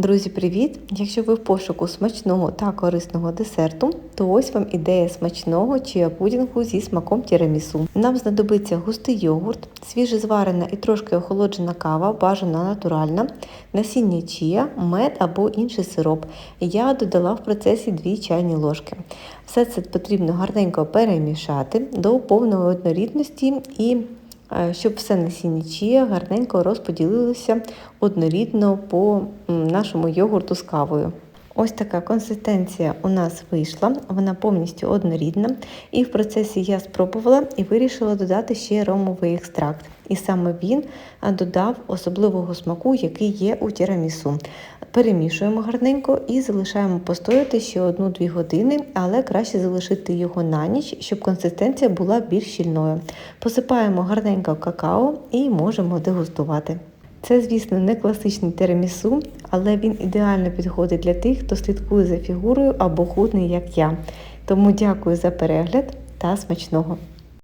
Друзі, привіт! Якщо ви в пошуку смачного та корисного десерту, то ось вам ідея смачного чия-пудінгу зі смаком тірамісу. Нам знадобиться густий йогурт, свіжезварена і трошки охолоджена кава, бажана натуральна, насіння чія, мед або інший сироп. Я додала в процесі 2 чайні ложки. Все це потрібно гарненько перемішати до повної однорідності і щоб все насіннячіє гарненько розподілилося однорідно по нашому йогурту з кавою. Ось така консистенція у нас вийшла, вона повністю однорідна. І в процесі я спробувала і вирішила додати ще ромовий екстракт. І саме він додав особливого смаку, який є у тірамісу. Перемішуємо гарненько і залишаємо постояти ще 1-2 години, але краще залишити його на ніч, щоб консистенція була більш щільною. Посипаємо гарненько какао і можемо дегустувати. Це, звісно, не класичний тирамісу, але він ідеально підходить для тих, хто слідкує за фігурою або худний, як я. Тому дякую за перегляд та смачного!